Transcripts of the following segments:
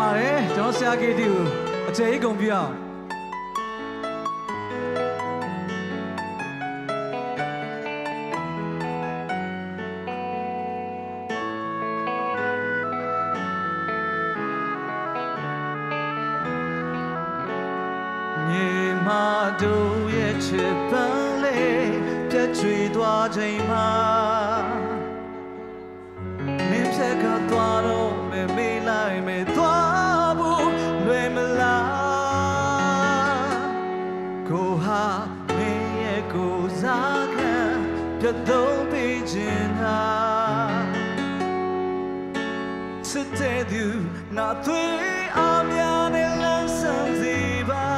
ပါတယ်ကျွန်တော်ဆရာ KT ကိုအကျေကြီးဂုဏ်ပြုအောင်တို့ရဲ့ချစ်ပန်းလေးပြတ်ချွေသွားချိန်မှာမင်းဖြတ်ကသွားတော့ ပြတ်သုံးပေးခြင်းဟာစစ်တဲ့သူနာသွေးအများနဲ့လမ်းဆန်းစီပါ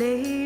လေး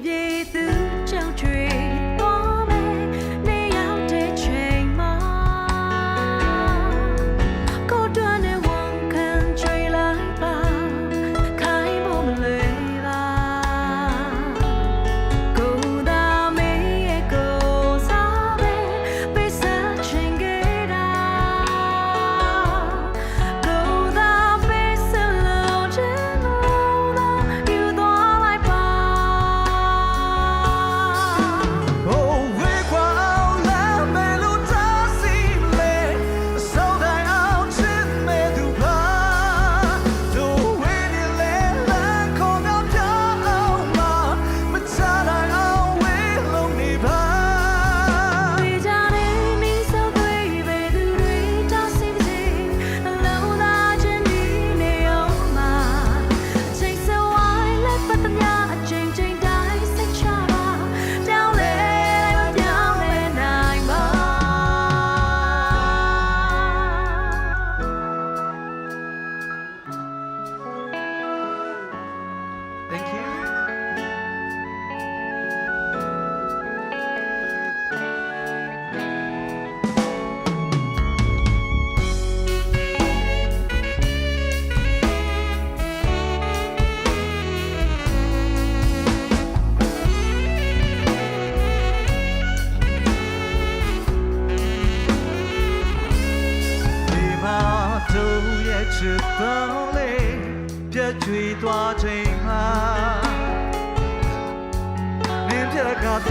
是等你别追多追嘛，你别个多。